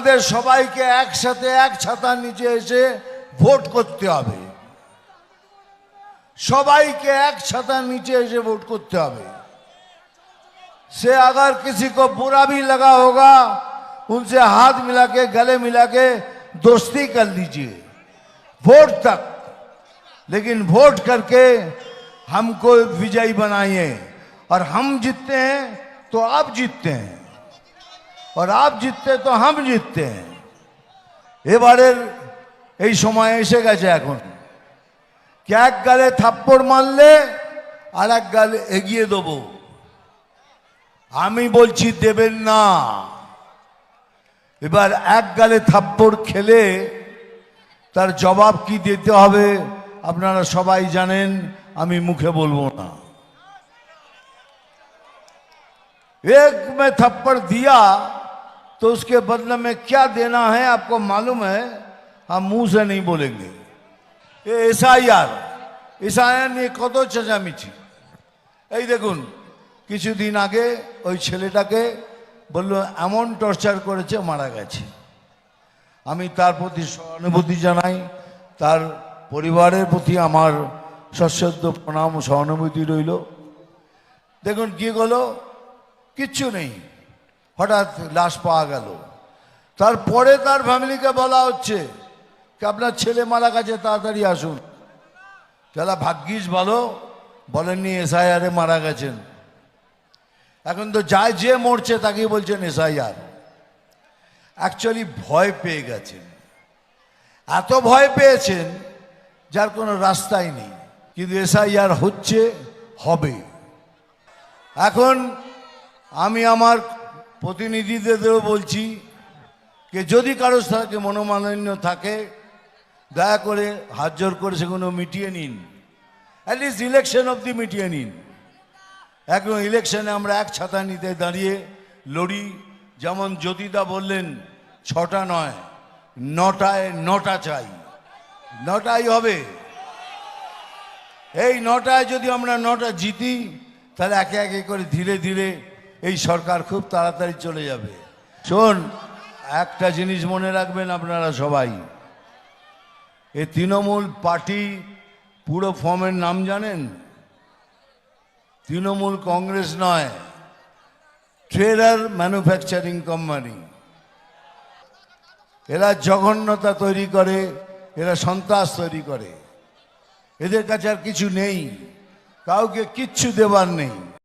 আমাদের সবাইকে একসাথে এক ছাতার নিচে এসে ভোট করতে হবে সবাইকে এক ছাতার নিচे এসে वोट করতে হবে से अगर किसी को बुरा भी लगा होगा उनसे हाथ मिला के गले मिला के दोस्ती कर लीजिए वोट तक लेकिन वोट करके हमको विजयी बनाइए और हम जीतते हैं तो आप जीतते हैं और आप জিততে তো हम জিততে हैं এবারের এই সময় এসে গেছে এখন কে এক গালে থাপ্পড় মারলে আর এক গালে এগিয়ে দেবো আমি বলছি দেবেন না এবার এক গালে থাপ্পড় খেলে তার জবাব কি দিতে হবে আপনারা সবাই জানেন আমি মুখে বলবো না एक में थप्पड़ दिया तो उसके बदले में क्या देना है आपको मालूम है हम मुंह से नहीं बोलेंगे ये এসআইআর এসআইআর নিয়ে কত চেঁচামেচি এই দেখুন কিছুদিন আগে ওই ছেলেটাকে বললো এমন টর্চার করেছে মারা গেছে আমি তার প্রতি সহানুভূতি জানাই তার পরিবারের প্রতি আমার সশ্রদ্ধ প্রণাম ও সহানুভূতি রইল দেখুন কি হলো কিচ্ছু নেই হঠাৎ লাশ পাওয়া গেল। তারপরে তার ফ্যামিলিকে বলা হচ্ছে কি আপনার ছেলে মারা গেছে, তাড়াতাড়ি আসুন। যারা ভাগ্যিস ভালো, বলেননি এসআইআরে মারা গেছেন। এখন তো যায় যে মরছে তাকেই বলছেন এসআইআর। অ্যাকচুয়ালি ভয় পেয়ে গেছেন। এত ভয় পেয়েছেন, যার কোনো রাস্তাই নেই। কিন্তু এসআইআর হচ্ছে, হবে। এখন আমি আমার প্রতিনিধিদেরও বলছি যে যদি কারও থাকে মনোমালিন্য থাকে, দয়া করে হাত জোর করে সেগুলো মিটিয়ে নিন। অ্যাটলিস্ট ইলেকশন অবধি মিটিয়ে নিন। এখন ইলেকশনে আমরা এক ছাতা নিতে দাঁড়িয়ে লড়ি, যেমন জ্যোতিদা বললেন, ছটা নয়, নটায় নটা চাই। নটাই হবে। এই নটায় যদি আমরা নটা জিতি, তাহলে একে একে করে ধীরে ধীরে এই সরকার খুব তাড়াতাড়ি চলে যাবে। শোন, একটা জিনিস মনে রাখবেন আপনারা সবাই। এ তৃণমূল পার্টি পুরো ফর্মের নাম জানেন? তৃণমূল কংগ্রেস নয় ট্রেডার ম্যানুফ্যাকচারিং কোম্পানি। এরা জঘন্যতা তৈরি করে, এরা সন্ত্রাস তৈরি করে। এদের কাছে আর কিছু নেই, কাউকে কিচ্ছু দেবার নেই।